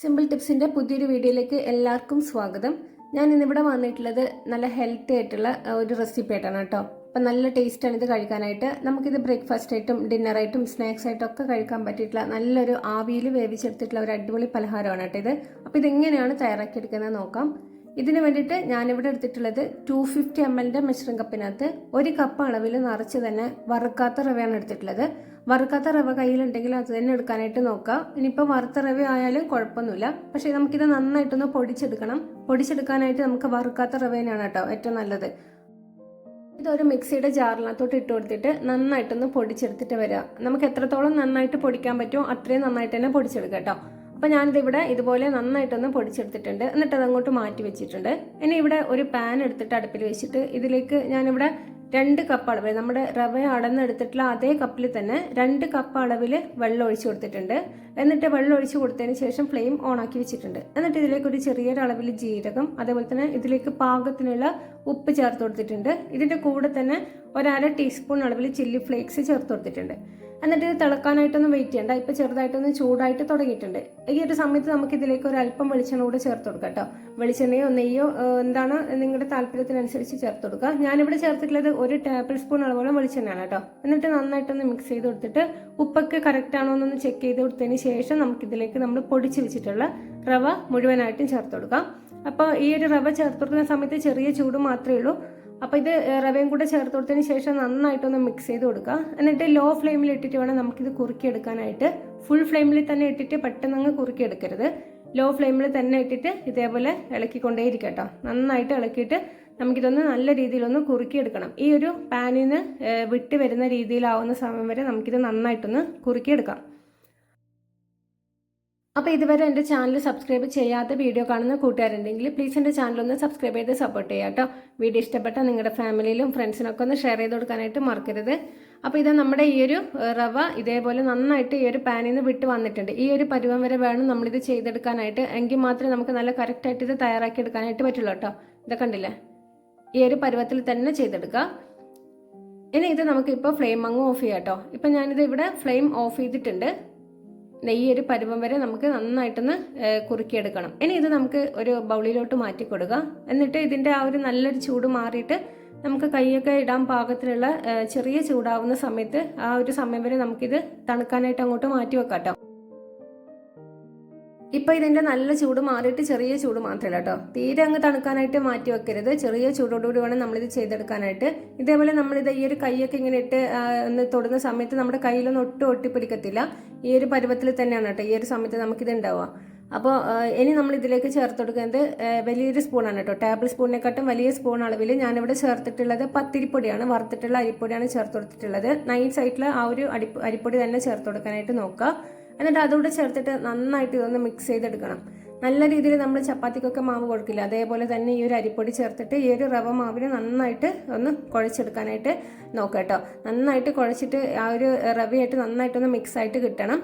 Simple ടിപ്സിന്റെ പുതിയൊരു വീഡിയോയിലേക്ക് എല്ലാവർക്കും സ്വാഗതം. ഞാൻ ഇന്നിവിടെ വന്നിട്ടുള്ളത് നല്ല ഹെൽത്തി ആയിട്ടുള്ള ഒരു റെസിപ്പി ആയിട്ടാണ് കേട്ടോ. അപ്പം നല്ല ടേസ്റ്റാണ് ഇത് കഴിക്കാനായിട്ട്. നമുക്കിത് ബ്രേക്ക്ഫാസ്റ്റ് ആയിട്ടും ഡിന്നറായിട്ടും സ്നാക്സ് ആയിട്ടും ഒക്കെ കഴിക്കാൻ പറ്റിയിട്ടുള്ള നല്ലൊരു ആവിയിൽ വേവിച്ചെടുത്തിട്ടുള്ള ഒരു അടിപൊളി പലഹാരമാണ് കേട്ടോ ഇത്. അപ്പോൾ ഇതെങ്ങനെയാണ് തയ്യാറാക്കിയെടുക്കുന്നത് നോക്കാം. ഇതിന് വേണ്ടിയിട്ട് ഞാനിവിടെ എടുത്തിട്ടുള്ളത് ടു ഫിഫ്റ്റി എം എല്ലിന്റെ മെഷറിംഗ് കപ്പിനകത്ത് ഒരു കപ്പ് അളവിൽ നിറച്ച് തന്നെ വറുക്കാത്ത റവയാണ് എടുത്തിട്ടുള്ളത്. വറുക്കാത്ത റവ കയ്യിലുണ്ടെങ്കിൽ അത് തന്നെ എടുക്കാനായിട്ട് നോക്കാം. ഇനിയിപ്പോൾ വറുത്ത റവ ആയാലും കുഴപ്പമൊന്നുമില്ല. പക്ഷേ നമുക്കിത് നന്നായിട്ടൊന്ന് പൊടിച്ചെടുക്കണം. പൊടിച്ചെടുക്കാനായിട്ട് നമുക്ക് വറുക്കാത്ത റവ തന്നെയാണ് കേട്ടോ ഏറ്റവും നല്ലത്. ഇതൊരു മിക്സിയുടെ ജാറിനകത്തോട്ട് ഇട്ട് കൊടുത്തിട്ട് നന്നായിട്ടൊന്ന് പൊടിച്ചെടുത്തിട്ട് വരിക നമുക്ക് എത്രത്തോളം നന്നായിട്ട് പൊടിക്കാൻ പറ്റുമോ അത്രയും നന്നായിട്ട് തന്നെ പൊടിച്ചെടുക്കാം കേട്ടോ. അപ്പോൾ ഞാനിതിവിടെ ഇതുപോലെ നന്നായിട്ടൊന്ന് പൊടിച്ചെടുത്തിട്ടുണ്ട്. എന്നിട്ട് അതങ്ങോട്ട് മാറ്റി വെച്ചിട്ടുണ്ട്. ഇനി ഇവിടെ ഒരു പാൻ എടുത്തിട്ട് അടുപ്പിൽ വെച്ചിട്ട് ഇതിലേക്ക് ഞാനിവിടെ രണ്ട് കപ്പ് അളവ്. നമ്മുടെ റവ അടന്നെടുത്തിട്ടുള്ള അതേ കപ്പിൽ തന്നെ രണ്ട് കപ്പ് അളവിൽ വെള്ളം ഒഴിച്ചു കൊടുത്തിട്ടുണ്ട്. എന്നിട്ട് വെള്ളം ഒഴിച്ചു കൊടുത്തതിന് ശേഷം ഫ്ലെയിം ഓൺ ആക്കി വെച്ചിട്ടുണ്ട്. എന്നിട്ട് ഇതിലേക്ക് ഒരു ചെറിയൊരു അളവിൽ ജീരകം അതേപോലെ തന്നെ ഇതിലേക്ക് പാകത്തിനുള്ള ഉപ്പ് ചേർത്ത് കൊടുത്തിട്ടുണ്ട്. ഇതിന്റെ കൂടെ തന്നെ ഒരര ടീസ്പൂൺ അളവിൽ ചില്ലി ഫ്ലേക്സ് ചേർത്ത് കൊടുത്തിട്ടുണ്ട്. എന്നിട്ട് ഇത് തിളക്കാനായിട്ടൊന്നും വെയിറ്റ് ചെയ്യണ്ട. ഇപ്പം ചെറുതായിട്ടൊന്ന് ചൂടായിട്ട് തുടങ്ങിയിട്ടുണ്ട്. ഈ ഒരു സമയത്ത് നമുക്ക് ഇതിലേക്ക് ഒരു അല്പം വെളിച്ചെണ്ണ കൂടെ ചേർത്ത് കൊടുക്കാം കേട്ടോ വെളിച്ചെണ്ണയോ നെയ്യോ എന്താണ് നിങ്ങളുടെ താല്പര്യത്തിനനുസരിച്ച് ചേർത്ത് കൊടുക്കുക. ഞാനിവിടെ ചേർത്തിട്ടുള്ളത് ഒരു ടേബിൾ സ്പൂൺ അളവോളം വെളിച്ചെണ്ണയാണ് കേട്ടോ എന്നിട്ട് നന്നായിട്ടൊന്ന് മിക്സ് ചെയ്ത് കൊടുത്തിട്ട് ഉപ്പൊക്കെ കറക്റ്റ് ആണോ എന്നൊന്ന് ചെക്ക് ചെയ്ത് കൊടുത്തതിന് ശേഷം നമുക്കിതിലേക്ക് നമ്മൾ പൊടിച്ച് വെച്ചിട്ടുള്ള റവ മുഴുവനായിട്ടും ചേർത്ത് കൊടുക്കാം. അപ്പോൾ ഈ ഒരു റവ ചേർത്ത് കൊടുക്കുന്ന സമയത്ത് ചെറിയ ചൂട് മാത്രമേ ഉള്ളൂ. അപ്പോൾ ഇത് റവയും കൂടെ ചേർത്ത് കൊടുത്തതിന് ശേഷം നന്നായിട്ടൊന്ന് മിക്സ് ചെയ്ത് കൊടുക്കുക. എന്നിട്ട് ലോ ഫ്ലെയിമിൽ ഇട്ടിട്ട് വേണം നമുക്കിത് കുറുക്കിയെടുക്കാനായിട്ട്. ഫുൾ ഫ്ലെയിമിൽ തന്നെ ഇട്ടിട്ട് പെട്ടെന്ന് അങ്ങ് കുറുക്കിയെടുക്കരുത്. ലോ ഫ്ലെയിമിൽ തന്നെ ഇട്ടിട്ട് ഇതേപോലെ ഇളക്കിക്കൊണ്ടേയിരിക്കുക കേട്ടോ നന്നായിട്ട് ഇളക്കിയിട്ട് നമുക്കിതൊന്ന് നല്ല രീതിയിലൊന്ന് കുറുക്കിയെടുക്കണം. ഈ ഒരു പാനിൽ നിന്ന് വിട്ട് വരുന്ന രീതിയിലാവുന്ന സമയം വരെ നമുക്കിത് നന്നായിട്ടൊന്ന് കുറുക്കിയെടുക്കാം. അപ്പോൾ ഇതുവരെ എന്റെ ചാനൽ സബ്സ്ക്രൈബ് ചെയ്യാത്ത വീഡിയോ കാണുന്ന കൂട്ടുകാരുണ്ടെങ്കിൽ പ്ലീസ് എന്റെ ചാനൽ ഒന്ന് സബ്സ്ക്രൈബ് ചെയ്ത് സപ്പോർട്ട് ചെയ്യാം കേട്ടോ വീഡിയോ ഇഷ്ടപ്പെട്ട നിങ്ങളുടെ ഫാമിലിയിലും ഫ്രണ്ട്സിനൊക്കെ ഒന്ന് ഷെയർ ചെയ്ത് കൊടുക്കാനായിട്ട് മറക്കരുത്. അപ്പോൾ ഇത് നമ്മുടെ ഈ ഒരു റവ ഇതേപോലെ നന്നായിട്ട് ഈ ഒരു പാനിൽ നിന്ന് വിട്ട് വന്നിട്ടുണ്ട്. ഈ ഒരു പരുവം വരെ വേണം നമ്മളിത് ചെയ്തെടുക്കാനായിട്ട്. എങ്കിൽ മാത്രമേ നമുക്ക് നല്ല കറക്റ്റായിട്ട് ഇത് തയ്യാറാക്കി എടുക്കാനായിട്ട് പറ്റുള്ളൂ കേട്ടോ ഇതൊക്കെ കണ്ടില്ലേ? ഈ ഒരു പരുവത്തിൽ തന്നെ ചെയ്തെടുക്കുക ഇനി ഇത് നമുക്കിപ്പോൾ ഫ്ലെയിം അങ്ങ് ഓഫ് ചെയ്യാം കേട്ടോ ഇപ്പം ഞാനിത് ഇവിടെ ഫ്ലെയിം ഓഫ് ചെയ്തിട്ടുണ്ട്. ഈ ഒരു പരുവം വരെ നമുക്ക് നന്നായിട്ടൊന്ന് കുറുക്കിയെടുക്കണം. ഇനി ഇത് നമുക്ക് ഒരു ബൗളിലോട്ട് മാറ്റി കൊടുക്കുക എന്നിട്ട് ഇതിന്റെ ആ ഒരു നല്ലൊരു ചൂട് മാറിയിട്ട് നമുക്ക് കൈയൊക്കെ ഇടാൻ പാകത്തിലുള്ള ചെറിയ ചൂടാവുന്ന സമയത്ത് ആ ഒരു സമയം വരെ നമുക്കിത് തണുക്കാനായിട്ട് അങ്ങോട്ട് മാറ്റി വെക്കാം കേട്ടോ ഇപ്പൊ ഇതിന്റെ നല്ല ചൂട് മാറിയിട്ട് ചെറിയ ചൂട് മാത്രമല്ല കേട്ടോ. തീരെ അങ്ങ് തണുക്കാനായിട്ട് മാറ്റി വെക്കരുത്. ചെറിയ ചൂടോടുകൂടി വേണം നമ്മളിത് ചെയ്തെടുക്കാനായിട്ട്. ഇതേപോലെ നമ്മളിത് ഈ ഒരു കൈയൊക്കെ ഇങ്ങനെ ഇട്ട് ഒന്ന് തൊടുന്ന സമയത്ത് നമ്മുടെ കയ്യിലൊന്നും ഒട്ടും ഒട്ടിപ്പിടിക്കത്തില്ല. ഈ ഒരു പരുവത്തിൽ തന്നെയാണ് കേട്ടോ. ഈ ഒരു സമയത്ത് നമുക്കിത് ഉണ്ടാവുക അപ്പോൾ ഇനി നമ്മൾ ഇതിലേക്ക് ചേർത്ത് കൊടുക്കുന്നത് വലിയൊരു സ്പൂണാണ് കേട്ടോ. ടേബിൾ സ്പൂണിനെക്കാട്ടും വലിയ സ്പൂൺ അളവിൽ ഞാനിവിടെ ചേർത്തിട്ടുള്ളത് പത്തിരിപ്പൊടിയാണ്. വറുത്തിട്ടുള്ള അരിപ്പൊടിയാണ് ചേർത്ത് കൊടുത്തിട്ടുള്ളത്. നൈറ്റ് സൈറ്റിൽ ആ ഒരു അരിപ്പൊടി തന്നെ ചേർത്ത് കൊടുക്കാനായിട്ട് നോക്കുക. എന്നിട്ട് അതുകൂടെ ചേർത്തിട്ട് നന്നായിട്ട് ഇതൊന്ന് മിക്സ് ചെയ്തെടുക്കണം. നല്ല രീതിയിൽ നമ്മൾ ചപ്പാത്തിക്കൊക്കെ മാവ് കൊടുക്കില്ല അതേപോലെ തന്നെ ഈ ഒരു അരിപ്പൊടി ചേർത്തിട്ട് ഈ ഒരു റവ മാവിന് നന്നായിട്ട് ഒന്ന് കുഴച്ചെടുക്കാനായിട്ട് നോക്കാം കേട്ടോ നന്നായിട്ട് കുഴച്ചിട്ട് ആ ഒരു റവയായിട്ട് നന്നായിട്ടൊന്ന് മിക്സ് ആയിട്ട് കിട്ടണം.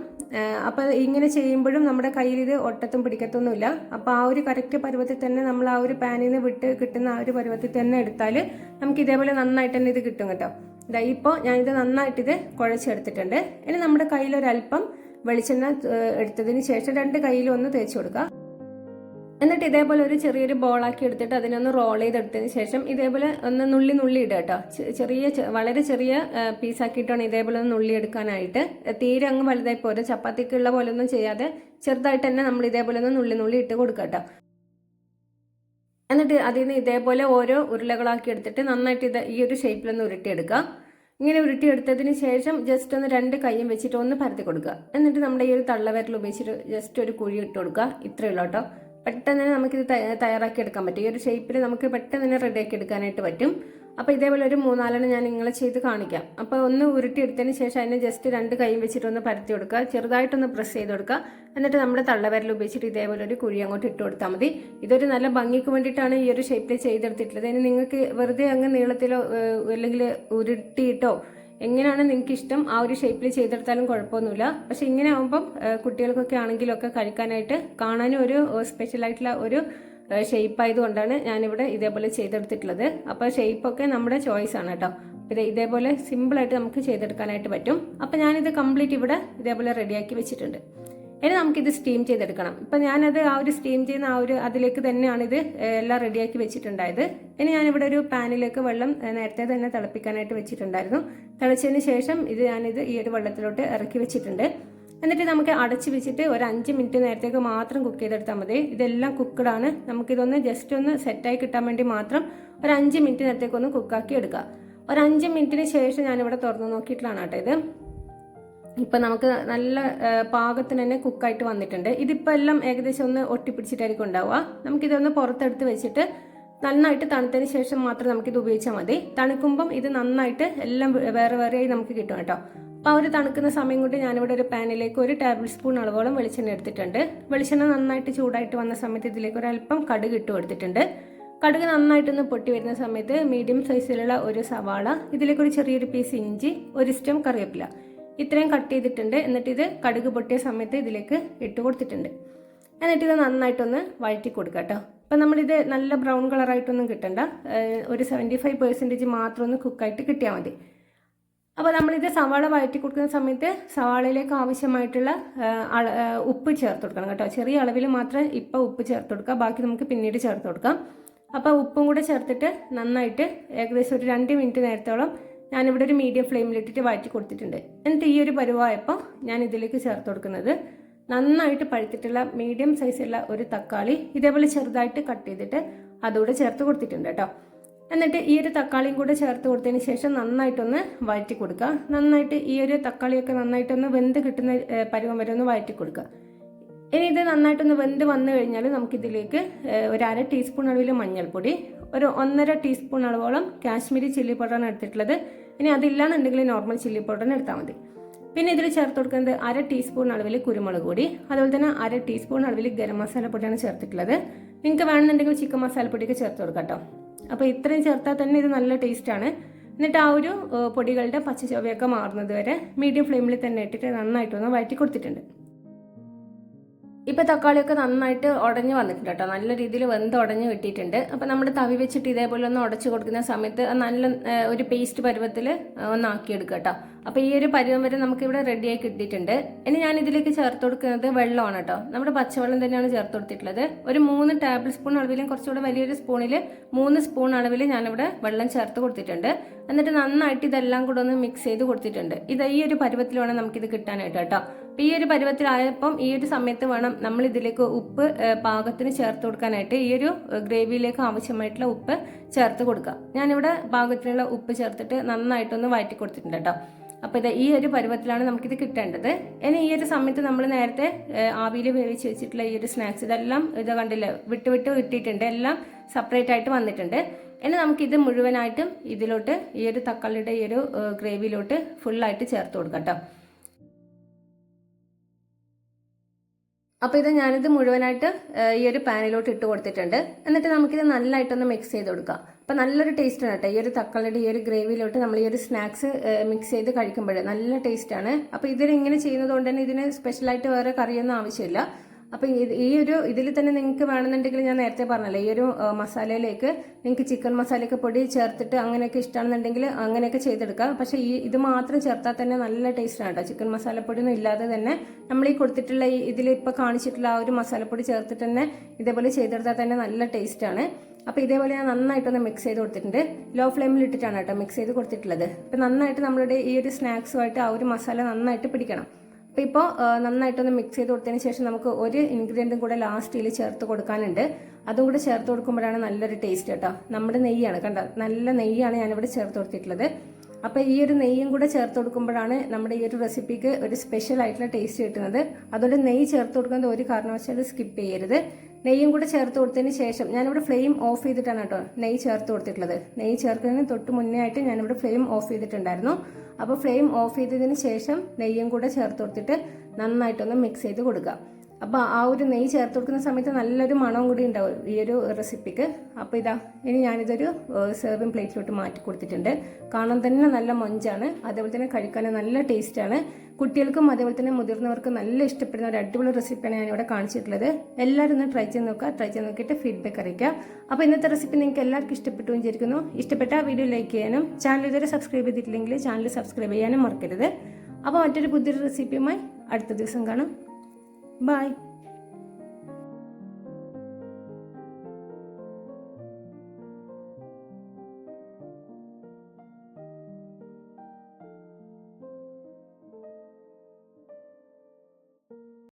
അപ്പോൾ ഇങ്ങനെ ചെയ്യുമ്പോഴും നമ്മുടെ കയ്യിൽ ഇത് ഒട്ടത്തും പിടിക്കത്തൊന്നുമില്ല. അപ്പോൾ ആ ഒരു കറക്റ്റ് പരുവത്തിൽ തന്നെ നമ്മൾ ആ ഒരു പാനിൽ നിന്ന് വിട്ട് കിട്ടുന്ന ആ ഒരു പരുവത്തിൽ തന്നെ എടുത്താൽ നമുക്ക് ഇതേപോലെ നന്നായിട്ട് തന്നെ ഇത് കിട്ടും കേട്ടോ. ഇതാ ഇപ്പോൾ ഞാനിത് നന്നായിട്ട് ഇത് കുഴച്ചെടുത്തിട്ടുണ്ട്. ഇനി നമ്മുടെ കയ്യിലൊരല്പം വെളിച്ചെണ്ണ എടുത്തതിന് ശേഷം രണ്ട് കയ്യിലും ഒന്ന് തേച്ച് കൊടുക്കുക. എന്നിട്ട് ഇതേപോലെ ഒരു ചെറിയൊരു ബോളാക്കി എടുത്തിട്ട് അതിനൊന്ന് റോൾ ചെയ്തെടുത്തതിന് ശേഷം ഇതേപോലെ ഒന്ന് നുള്ളി നുള്ളി ഇടുക കേട്ടോ. ചെറിയ വളരെ ചെറിയ പീസാക്കിയിട്ടാണ് ഇതേപോലെ ഒന്ന് നുള്ളി എടുക്കാനായിട്ട്. തീരെ അങ്ങ് വലുതായി പോരെ. ചപ്പാത്തിക്കുള്ള പോലെ ഒന്നും ചെയ്യാതെ ചെറുതായിട്ട് തന്നെ നമ്മൾ ഇതേപോലെ ഒന്ന് നുള്ളി നുള്ളി ഇട്ട് കൊടുക്കുക കേട്ടോ. എന്നിട്ട് അതിൽ നിന്ന് ഇതേപോലെ ഓരോ ഉരുളകളാക്കി എടുത്തിട്ട് നന്നായിട്ട് ഇത് ഈ ഒരു ഷേപ്പിലൊന്ന് ഉരുട്ടിയെടുക്കുക. ഇങ്ങനെ ഉരുട്ടിയെടുത്തതിന് ശേഷം ജസ്റ്റ് ഒന്ന് രണ്ട് കൈയും വെച്ചിട്ട് ഒന്ന് പരത്തി കൊടുക്കുക. എന്നിട്ട് നമ്മുടെ ഈ ഒരു തള്ളവരൽ ഉപയോഗിച്ചിട്ട് ജസ്റ്റ് ഒരു കുഴി ഇട്ട് കൊടുക്കുക. ഇത്രയേ ഉള്ളൂ കേട്ടോ. പെട്ടെന്ന് തന്നെ നമുക്കിത് തയ്യാറാക്കി എടുക്കാൻ പറ്റും. ഈ ഒരു ഷേപ്പിൽ നമുക്ക് പെട്ടെന്ന് തന്നെ റെഡിയാക്കി എടുക്കാനായിട്ട് പറ്റും. അപ്പോൾ ഇതേപോലെ ഒരു മൂന്നാലെണ്ണം ഞാൻ നിങ്ങളെ ചെയ്ത് കാണിക്കാം. അപ്പോൾ ഒന്ന് ഉരുട്ടിയെടുത്തതിന് ശേഷം അതിനെ ജസ്റ്റ് രണ്ട് കൈയും വെച്ചിട്ട് ഒന്ന് പരത്തി കൊടുക്കുക. ചെറുതായിട്ടൊന്ന് പ്രസ് ചെയ്ത് കൊടുക്കുക. എന്നിട്ട് നമ്മുടെ തള്ളവരൽ ഉപയോഗിച്ചിട്ട് ഇതേപോലെ ഒരു കുഴി അങ്ങോട്ട് ഇട്ട് കൊടുത്താൽ മതി. ഇതൊരു നല്ല ഭംഗിക്ക് വേണ്ടിയിട്ടാണ് ഈ ഒരു ഷേപ്പിൽ ചെയ്തെടുത്തിട്ടുള്ളത്. ഇനി നിങ്ങൾക്ക് വെറുതെ അങ്ങ് നീളത്തിലോ അല്ലെങ്കിൽ ഉരുട്ടിയിട്ടോ എങ്ങനെയാണ് നിങ്ങൾക്ക് ഇഷ്ടം ആ ഒരു ഷേപ്പിൽ ചെയ്തെടുത്താലും കുഴപ്പമൊന്നുമില്ല. പക്ഷെ ഇങ്ങനെ ആകുമ്പം കുട്ടികൾക്കൊക്കെ ആണെങ്കിലും ഒക്കെ കഴിക്കാനായിട്ട് കാണാനും ഒരു സ്പെഷ്യലായിട്ടുള്ള ഒരു ഷേപ്പ് ആയതുകൊണ്ടാണ് ഞാനിവിടെ ഇതേപോലെ ചെയ്തെടുത്തിട്ടുള്ളത്. അപ്പോൾ ഷേപ്പൊക്കെ നമ്മുടെ ചോയ്സ് ആണ് കേട്ടോ ഇത് ഇതേപോലെ സിമ്പിളായിട്ട് നമുക്ക് ചെയ്തെടുക്കാനായിട്ട് പറ്റും. അപ്പോൾ ഞാനിത് കംപ്ലീറ്റ് ഇവിടെ ഇതേപോലെ റെഡിയാക്കി വെച്ചിട്ടുണ്ട്. ഇനി നമുക്കിത് സ്റ്റീം ചെയ്തെടുക്കണം. ഇപ്പം ഞാനത് ആ ഒരു സ്റ്റീം ചെയ്യുന്ന ആ ഒരു അതിലേക്ക് തന്നെയാണ് ഇത് എല്ലാം റെഡിയാക്കി വെച്ചിട്ടുണ്ടായത്. ഇനി ഞാനിവിടെ ഒരു പാനിലേക്ക് വെള്ളം നേരത്തെ തന്നെ തിളപ്പിക്കാനായിട്ട് വെച്ചിട്ടുണ്ടായിരുന്നു. തിളച്ചതിന് ശേഷം ഇത് ഞാനിത് ഈ ഒരു വെള്ളത്തിലോട്ട് ഇറക്കി വെച്ചിട്ടുണ്ട്. എന്നിട്ട് നമുക്ക് അടച്ച് വെച്ചിട്ട് ഒരു അഞ്ച് മിനിറ്റ് നേരത്തേക്ക് മാത്രം കുക്ക് ചെയ്തെടുത്താൽ മതി. ഇതെല്ലാം കുക്കഡാണ് നമുക്കിതൊന്ന് ജസ്റ്റ് ഒന്ന് സെറ്റായി കിട്ടാൻ വേണ്ടി മാത്രം ഒരു അഞ്ച് മിനിറ്റ് നേരത്തേക്ക് ഒന്ന് കുക്കാക്കി എടുക്കുക. ഒരു അഞ്ച് മിനിറ്റിന് ശേഷം ഞാനിവിടെ തുറന്നു നോക്കിയിട്ടാണ് കേട്ടോ ഇത്. ഇപ്പം നമുക്ക് നല്ല പാകത്തിന് തന്നെ കുക്കായിട്ട് വന്നിട്ടുണ്ട്. ഇതിപ്പോൾ എല്ലാം ഏകദേശം ഒന്ന് ഒട്ടിപ്പിടിച്ചിട്ടായിരിക്കും ഉണ്ടാവുക. നമുക്കിതൊന്ന് പുറത്തെടുത്ത് വെച്ചിട്ട് നന്നായിട്ട് തണുത്തതിന് ശേഷം മാത്രം നമുക്കിത് ഉപയോഗിച്ചാൽ മതി. തണുക്കുമ്പം ഇത് നന്നായിട്ട് എല്ലാം വേറെ വേറെയായി നമുക്ക് കിട്ടും കേട്ടോ. അപ്പോൾ ആ ഒരു തണുക്കുന്ന സമയം കൊണ്ട് ഞാനിവിടെ ഒരു പാനിലേക്ക് ഒരു ടേബിൾ സ്പൂൺ അളവോളം വെളിച്ചെണ്ണ എടുത്തിട്ടുണ്ട്. വെളിച്ചെണ്ണ നന്നായിട്ട് ചൂടായിട്ട് വന്ന സമയത്ത് ഇതിലേക്ക് ഒരു അല്പം കടുക് ഇട്ട് കൊടുത്തിട്ടുണ്ട്. കടുക് നന്നായിട്ടൊന്ന് പൊട്ടി വരുന്ന സമയത്ത് മീഡിയം സൈസിലുള്ള ഒരു സവാള ഇതിലേക്ക് ഒരു ചെറിയൊരു പീസ് ഇഞ്ചി ഒരു സ്റ്റം കറിവേപ്പില. ഇത്രയും കട്ട് ചെയ്തിട്ടുണ്ട്. എന്നിട്ട് ഇത് കടുക് പൊട്ടിയ സമയത്ത് ഇതിലേക്ക് ഇട്ട് കൊടുത്തിട്ടുണ്ട്. എന്നിട്ട് ഇത് നന്നായിട്ടൊന്ന് വഴറ്റി കൊടുക്കുക കേട്ടോ. അപ്പം നമ്മളിത് നല്ല ബ്രൗൺ കളറായിട്ടൊന്നും കിട്ടണ്ട. ഒരു സെവന്റി ഫൈവ് പെർസെന്റേജ് മാത്രം ഒന്ന് കുക്കായിട്ട് കിട്ടിയാൽ മതി. അപ്പോൾ നമ്മളിത് സവാള വഴറ്റി കൊടുക്കുന്ന സമയത്ത് സവാളയിലേക്ക് ആവശ്യമായിട്ടുള്ള ഉപ്പ് ചേർത്ത് കൊടുക്കണം കേട്ടോ. ചെറിയ അളവിൽ മാത്രം ഇപ്പോൾ ഉപ്പ് ചേർത്ത് കൊടുക്കുക. ബാക്കി നമുക്ക് പിന്നീട് ചേർത്ത് കൊടുക്കാം. അപ്പോൾ ഉപ്പും കൂടെ ചേർത്തിട്ട് നന്നായിട്ട് ഏകദേശം ഒരു രണ്ട് മിനിറ്റ് നേരത്തോളം ഞാനിവിടെ ഒരു മീഡിയം ഫ്ലെയിമിലിട്ടിട്ട് വഴറ്റി കൊടുത്തിട്ടുണ്ട്. എന്നിട്ട് ഈ ഒരു പരുവായപ്പോൾ ഞാൻ ഇതിലേക്ക് ചേർത്ത് കൊടുക്കുന്നത്. നന്നായിട്ട് പഴുത്തിട്ടുള്ള മീഡിയം സൈസുള്ള ഒരു തക്കാളി ഇതേപോലെ ചെറുതായിട്ട് കട്ട് ചെയ്തിട്ട് അതുകൂടെ ചേർത്ത് കൊടുത്തിട്ടുണ്ട് കേട്ടോ. എന്നിട്ട് ഈ ഒരു തക്കാളിയും കൂടെ ചേർത്ത് കൊടുത്തതിന് ശേഷം നന്നായിട്ടൊന്ന് വഴറ്റി കൊടുക്കുക. നന്നായിട്ട് ഈ ഒരു തക്കാളിയൊക്കെ നന്നായിട്ടൊന്ന് വെന്ത് കിട്ടുന്ന പരുവം വരെ ഒന്ന് വഴറ്റി കൊടുക്കുക. ഇനി ഇത് നന്നായിട്ടൊന്ന് വെന്ത് വന്നു കഴിഞ്ഞാൽ നമുക്കിതിലേക്ക് ഒരു അര ടീസ്പൂൺ അളവിൽ മഞ്ഞൾപ്പൊടി ഒരു ഒന്നര ടീസ്പൂൺ അളവോളം കാശ്മീരി ചില്ലി പൗഡറാണ് എടുത്തിട്ടുള്ളത്. ഇനി അതില്ലാന്നുണ്ടെങ്കിൽ നോർമൽ ചില്ലി പൗഡറിന് എടുത്താൽ മതി. പിന്നെ ഇതിൽ ചേർത്ത് കൊടുക്കുന്നത് അര ടീസ്പൂൺ അളവിൽ കുരുമുളക് പൊടി അതുപോലെ തന്നെ അര ടീസ്പൂൺ അളവിൽ ഗരം മസാല പൊടിയാണ് ചേർത്തിട്ടുള്ളത്. നിങ്ങൾക്ക് വേണമെന്നുണ്ടെങ്കിൽ ചിക്കൻ മസാല പൊടിയൊക്കെ ചേർത്ത് കൊടുക്കാം കേട്ടോ. അപ്പോൾ ഇത്രയും ചേർത്താൽ തന്നെ ഇത് നല്ല ടേസ്റ്റാണ് എന്നിട്ട് ആ ഒരു പൊടികളുടെ പച്ച ചൊവയൊക്കെ മാറുന്നത് വരെ മീഡിയം ഫ്ലെയിമിൽ തന്നെ ഇട്ടിട്ട് നന്നായിട്ടൊന്ന് വഴറ്റി കൊടുത്തിട്ടുണ്ട്. ഇപ്പൊ തക്കാളിയൊക്കെ നന്നായിട്ട് ഉടഞ്ഞ് വന്നിട്ടുണ്ട് കേട്ടോ. നല്ല രീതിയിൽ വെന്ത് ഉടഞ്ഞ് കിട്ടിയിട്ടുണ്ട്. അപ്പോൾ നമ്മൾ തവി വെച്ചിട്ട് ഇതേപോലെ ഒന്ന് ഉടച്ചു കൊടുക്കുന്ന സമയത്ത് നല്ല ഒരു പേസ്റ്റ് പരുവത്തിൽ ഒന്ന് ആക്കിയെടുക്കുക കേട്ടോ. അപ്പൊ ഈ ഒരു പരുവം വരെ നമുക്ക് ഇവിടെ റെഡിയായി കിട്ടിയിട്ടുണ്ട്. ഇനി ഞാൻ ഇതിലേക്ക് ചേർത്ത് കൊടുക്കുന്നത് വെള്ളമാണ് കേട്ടോ. നമ്മുടെ പച്ചവെള്ളം തന്നെയാണ് ചേർത്ത് കൊടുത്തിട്ടുള്ളത്. ഒരു മൂന്ന് ടേബിൾ സ്പൂൺ അളവിലും കുറച്ചുകൂടെ വലിയൊരു സ്പൂണിൽ മൂന്ന് സ്പൂൺ അളവിൽ ഞാനിവിടെ വെള്ളം ചേർത്ത് കൊടുത്തിട്ടുണ്ട്. എന്നിട്ട് നന്നായിട്ട് ഇതെല്ലാം കൂടെ ഒന്ന് മിക്സ് ചെയ്ത് കൊടുത്തിട്ടുണ്ട്. ഇത് ഈ ഒരു പരുവത്തിൽ വേണം നമുക്കിത് കിട്ടാനായിട്ട് കേട്ടോ. അപ്പൊ ഈ ഒരു പരുവത്തിലായപ്പം ഈ ഒരു സമയത്ത് വേണം നമ്മൾ ഇതിലേക്ക് ഉപ്പ് പാകത്തിന് ചേർത്ത് കൊടുക്കാനായിട്ട് ഈ ഒരു ഗ്രേവിയിലേക്ക് ആവശ്യമായിട്ടുള്ള ഉപ്പ് ചേർത്ത് കൊടുക്കുക ഞാനിവിടെ പാകത്തിനുള്ള ഉപ്പ് ചേർത്തിട്ട് നന്നായിട്ടൊന്ന് വഴറ്റി കൊടുത്തിട്ടുണ്ട് കേട്ടോ. അപ്പോൾ ഇത് ഈ ഒരു പരുവത്തിലാണ് നമുക്കിത് കിട്ടേണ്ടത്. ഇനി ഈ ഒരു സമയത്ത് നമ്മൾ നേരത്തെ ആവിയിൽ വേവിച്ച് വെച്ചിട്ടുള്ള ഈ ഒരു സ്നാക്സ് ഇതെല്ലാം ഇത് കണ്ടില്ല? വിട്ട് വിട്ട് കിട്ടിയിട്ടുണ്ട്. എല്ലാം സെപ്പറേറ്റ് ആയിട്ട് വന്നിട്ടുണ്ട്. ഇനി നമുക്കിത് മുഴുവനായിട്ടും ഇതിലോട്ട് ഈ ഒരു തക്കാളിയുടെ ഈ ഒരു ഗ്രേവിയിലോട്ട് ഫുള്ളായിട്ട് ചേർത്ത് കൊടുക്കാം കേട്ടോ. അപ്പോൾ ഇത് ഞാനിത് മുഴുവനായിട്ട് ഈ ഒരു പാനിലോട്ട് ഇട്ട് കൊടുത്തിട്ടുണ്ട്. എന്നിട്ട് നമുക്കിത് നല്ലതായിട്ടൊന്ന് മിക്സ് ചെയ്ത് കൊടുക്കാം. അപ്പം നല്ലൊരു ടേസ്റ്റാണ് കേട്ടോ. ഈ ഒരു തക്കാളിയുടെ ഈ ഒരു ഗ്രേവിയിലോട്ട് നമ്മൾ ഈ ഒരു സ്നാക്സ് മിക്സ് ചെയ്ത് കഴിക്കുമ്പോൾ നല്ല ടേസ്റ്റാണ് അപ്പോൾ ഇതിന് ചെയ്യുന്നത് കൊണ്ട് തന്നെ ഇതിന് സ്പെഷ്യലായിട്ട് വേറെ കറിയൊന്നും ആവശ്യമില്ല. അപ്പം ഈ ഒരു ഇതിൽ തന്നെ നിങ്ങൾക്ക് വേണമെന്നുണ്ടെങ്കിൽ ഞാൻ നേരത്തെ പറഞ്ഞല്ലോ ഈ ഒരു മസാലയിലേക്ക് നിങ്ങൾക്ക് ചിക്കൻ മസാലയൊക്കെ പൊടി ചേർത്തിട്ട് അങ്ങനെയൊക്കെ ഇഷ്ടമാണെന്നുണ്ടെങ്കിൽ അങ്ങനെയൊക്കെ ചെയ്തെടുക്കാം. പക്ഷേ ഈ ഇത് മാത്രം ചേർത്താൽ തന്നെ നല്ല ടേസ്റ്റാണ് കേട്ടോ. ചിക്കൻ മസാലപ്പൊടി ഒന്നും ഇല്ലാതെ തന്നെ നമ്മൾ ഈ കൊടുത്തിട്ടുള്ള ഈ ഇതിൽ ഇപ്പോൾ കാണിച്ചിട്ടുള്ള ആ ഒരു മസാലപ്പൊടി ചേർത്തിട്ട് തന്നെ ഇതേപോലെ ചെയ്തെടുത്താൽ തന്നെ നല്ല ടേസ്റ്റാണ്. അപ്പോൾ ഇതേപോലെ ഞാൻ നന്നായിട്ടൊന്ന് മിക്സ് ചെയ്ത് കൊടുത്തിട്ടുണ്ട്. ലോ ഫ്ലെയിമിൽ ഇട്ടിട്ടാണ് കേട്ടോ മിക്സ് ചെയ്ത് കൊടുത്തിട്ടുള്ളത്. അപ്പോൾ നന്നായിട്ട് നമ്മളുടെ ഈ ഒരു സ്നാക്സുമായിട്ട് ആ ഒരു മസാല നന്നായിട്ട് പിടിക്കണം. അപ്പോൾ ഇപ്പോൾ നന്നായിട്ടൊന്ന് മിക്സ് ചെയ്ത് കൊടുത്തതിന് ശേഷം നമുക്ക് ഒരു ഇൻഗ്രീഡിയന്റും കൂടെ ലാസ്റ്റിൽ ചേർത്ത് കൊടുക്കാനുണ്ട്. അതും കൂടെ ചേർത്ത് കൊടുക്കുമ്പോഴാണ് നല്ലൊരു ടേസ്റ്റ് കേട്ടോ. നമ്മുടെ നെയ്യാണ്. കണ്ട? നല്ല നെയ്യാണ് ഞാനിവിടെ ചേർത്ത് കൊടുത്തിട്ടുള്ളത്. അപ്പോൾ ഈ ഒരു നെയ്യും കൂടെ ചേർത്ത് കൊടുക്കുമ്പോഴാണ് നമ്മുടെ ഈ ഒരു റെസിപ്പിക്ക് ഒരു സ്പെഷ്യൽ ആയിട്ടുള്ള ടേസ്റ്റ് കിട്ടുന്നത്. അതുകൊണ്ട് നെയ്യ് ചേർത്ത് കൊടുക്കുന്നത് ഒരു കാരണവശാലും സ്കിപ്പ് ചെയ്യരുത്. നെയ്യും കൂടെ ചേർത്ത് കൊടുത്തതിന് ശേഷം ഞാനിവിടെ ഫ്ലെയിം ഓഫ് ചെയ്തിട്ടാണ് കേട്ടോ നെയ്യ് ചേർത്ത് കൊടുത്തിട്ടുള്ളത്. നെയ്യ് ചേർക്കുന്നതിന് തൊട്ട് മുന്നേ ആയിട്ട് ഞാനിവിടെ ഫ്ലെയിം ഓഫ് ചെയ്തിട്ടുണ്ടായിരുന്നു. അപ്പോൾ ഫ്ലെയിം ഓഫ് ചെയ്തതിന് ശേഷം നെയ്യും കൂടെ ചേർത്ത് കൊടുത്തിട്ട് നന്നായിട്ടൊന്ന് മിക്സ് ചെയ്ത് കൊടുക്കുക അപ്പോൾ ആ ഒരു നെയ്യ് ചേർത്ത് കൊടുക്കുന്ന സമയത്ത് നല്ലൊരു മണവും കൂടി ഉണ്ടാവും ഈ ഒരു റെസിപ്പിക്ക്. അപ്പോൾ ഇതാ ഇനി ഞാനിതൊരു സെർവിങ് പ്ലേറ്റിലോട്ട് മാറ്റി കൊടുത്തിട്ടുണ്ട്. കാണാൻ തന്നെ നല്ല മൊഞ്ചാണ്. അതേപോലെ തന്നെ കഴിക്കാൻ നല്ല ടേസ്റ്റാണ്. കുട്ടികൾക്കും അതേപോലെ തന്നെ മുതിർന്നവർക്കും നല്ല ഇഷ്ടപ്പെടുന്ന ഒരു അടിപൊളി റെസിപ്പിയാണ് ഞാനിവിടെ കാണിച്ചിട്ടുള്ളത്. എല്ലാവരും ഒന്ന് ട്രൈ ചെയ്ത് നോക്കുക. ട്രൈ ചെയ്ത് നോക്കിയിട്ട് ഫീഡ്ബാക്ക് അറിയിക്കുക. അപ്പോൾ ഇന്നത്തെ റെസിപ്പി നിങ്ങൾക്ക് എല്ലാവർക്കും ഇഷ്ടപ്പെട്ടു വിചാരിക്കുന്നു. ഇഷ്ടപ്പെട്ട വീഡിയോ ലൈക്ക് ചെയ്യാനും ചാനൽ ഇതുവരെ സബ്സ്ക്രൈബ് ചെയ്തിട്ടില്ലെങ്കിൽ ചാനൽ സബ്സ്ക്രൈബ് ചെയ്യാനും മറക്കരുത്. അപ്പോൾ മറ്റൊരു പുതിയൊരു റെസിപ്പിയുമായി അടുത്ത ദിവസം കാണാം. Bye.